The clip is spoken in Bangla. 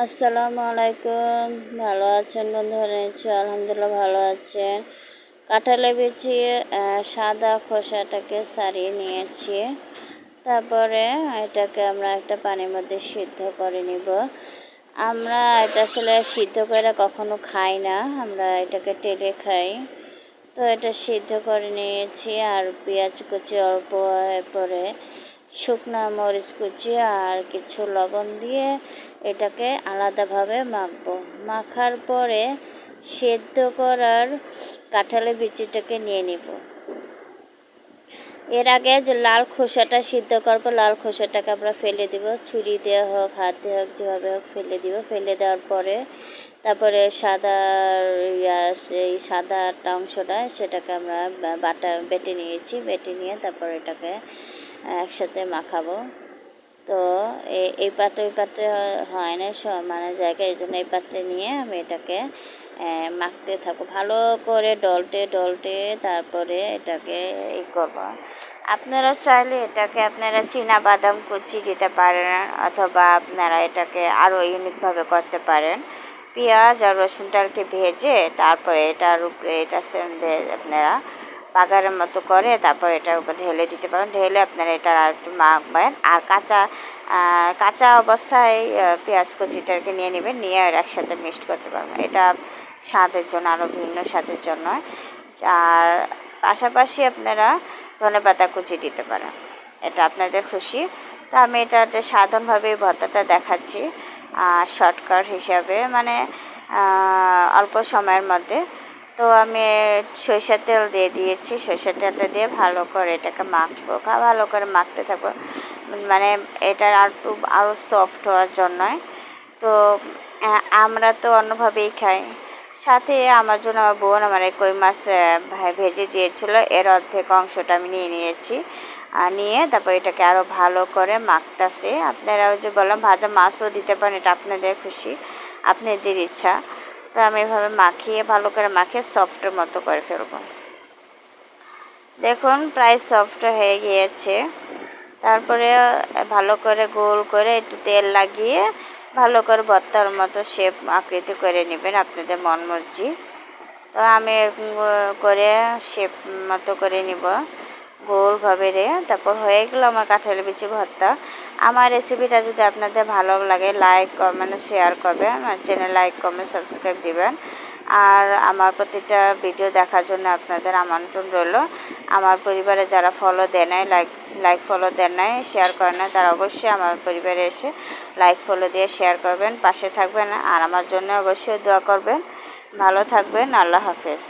আসসালামু আলাইকুম। ভালো আছেন বন্ধুরা নিশ্চয় আলহামদুলিল্লাহ ভালো আছেন। কাঁঠালে বিচি সাদা খোসাটাকে সারিয়ে নিয়েছি। তারপরে এটাকে আমরা একটা পানির মধ্যে সিদ্ধ করে নিব। আমরা এটা আসলে সিদ্ধ করে কখনো খাই না, আমরা এটাকে টেলে খাই। তো এটা সিদ্ধ করে নিয়েছি, আর পেঁয়াজ কুচি অল্প পরে শুকনো মরিচ কুচি আর কিছু লবণ দিয়ে এটাকে আলাদাভাবে মাখবো। মাখার পরে সেদ্ধ করার কাঁঠালের বিচিটাকে নিয়ে নিব। এর আগে যে লাল খোসাটা সিদ্ধ করব, লাল খোসাটাকে আমরা ফেলে দিব। ছুরি দেওয়া হোক, হাত দিয়ে হোক, যেভাবে হোক ফেলে দিব। ফেলে দেওয়ার পরে তারপরে সাদা এই সাদা অংশটা, সেটাকে আমরা বাটা বেটে নিয়েছি। বেটে নিয়ে তারপর এটাকে একসাথে মাখাবো। তো এই পাত্রে ওই পাত্রে হয় না মানে জায়গায়, এই জন্য এই পাত্রে নিয়ে আমি এটাকে মাখতে থাকব। ভালো করে ডলটে ডলটে তারপরে এটাকে এই করব। আপনারা চাইলে এটাকে আপনারা চীনা বাদাম কুচি দিতে পারেন, অথবা আপনারা এটাকে আরও ইউনিকভাবে করতে পারেন। পেঁয়াজ আর রসুনটাকে ভেজে তারপরে এটার উপরে এটা আপনারা বাগারের মতো করে তারপর এটার উপর ঢেলে দিতে পারেন। ঢেলে আপনারা এটা আর একটু মাখবেন। আর কাঁচা কাঁচা অবস্থায় পেঁয়াজ কুচিটাকে নিয়ে নেবেন, নিয়ে আর একসাথে মিক্সড করতে পারবেন। এটা স্বাদের জন্য আরও ভিন্ন স্বাদের জন্য। আর পাশাপাশি আপনারা ধনে পাতা কুচি দিতে পারেন। এটা আপনাদের খুশি। তো আমি এটা সাধারণভাবে ভর্তাটা দেখাচ্ছি শর্টকাট হিসাবে। মানে অল্প সময়ের মধ্যে তো আমি সরষের তেল দিয়ে দিয়েছি। সরষের তেলটা দিয়ে ভালো করে এটাকে মাখবো। ভালো করে মাখতে থাকব। মানে আর একটু আরও সফট হওয়ার জন্যই। তো আমরা তো অন্যভাবেই খাই। সাথে আমার জন্য আমার বোন আমার কই মাছ ভেজে দিয়েছিল। এর অর্ধেক অংশটা আমি নিয়ে নিয়েছি। নিয়ে তারপর এটাকে আরও ভালো করে মাখতেছে। আপনারা ওই যে বললাম, ভাজা মাছও দিতে পারেন, এটা আপনাদের খুশি, আপনাদের ইচ্ছা। তো আমি এভাবে মাখিয়ে, ভালো করে মাখিয়ে সফটের মতো করে ফেলব। দেখুন, প্রায় সফট হয়ে গিয়েছে। তারপরে ভালো করে গোল করে একটু তেল লাগিয়ে, ভালো করে ভর্তার মতো শেপ আকৃতি করে নেবেন আপনাদের মন মর্জি। তো আমি করে শেপ মতো করে নিব। গোলভাবে রে। তারপর হয়ে গেলো আমার কাঁঠালি বিচি ভর্তা। আমার রেসিপিটা যদি আপনাদের ভালো লাগে লাইক কমেন্ট শেয়ার করবেন আমার চ্যানেল লাইক কমেন্ট সাবস্ক্রাইব দিবেন। আর আমার প্রতিটা ভিডিও দেখার জন্য আপনাদের আমন্ত্রণ রইল। আমার পরিবারে যারা ফলো দেয় নাই লাইক লাইক ফলো দেন নাই শেয়ার করেন না তারা অবশ্যই আমার পরিবারে এসে লাইক ফলো দিয়ে শেয়ার করবেন, পাশে থাকবেন। আর আমার জন্য অবশ্যই দোয়া করবেন। ভালো থাকবেন, আল্লাহ হাফেজ।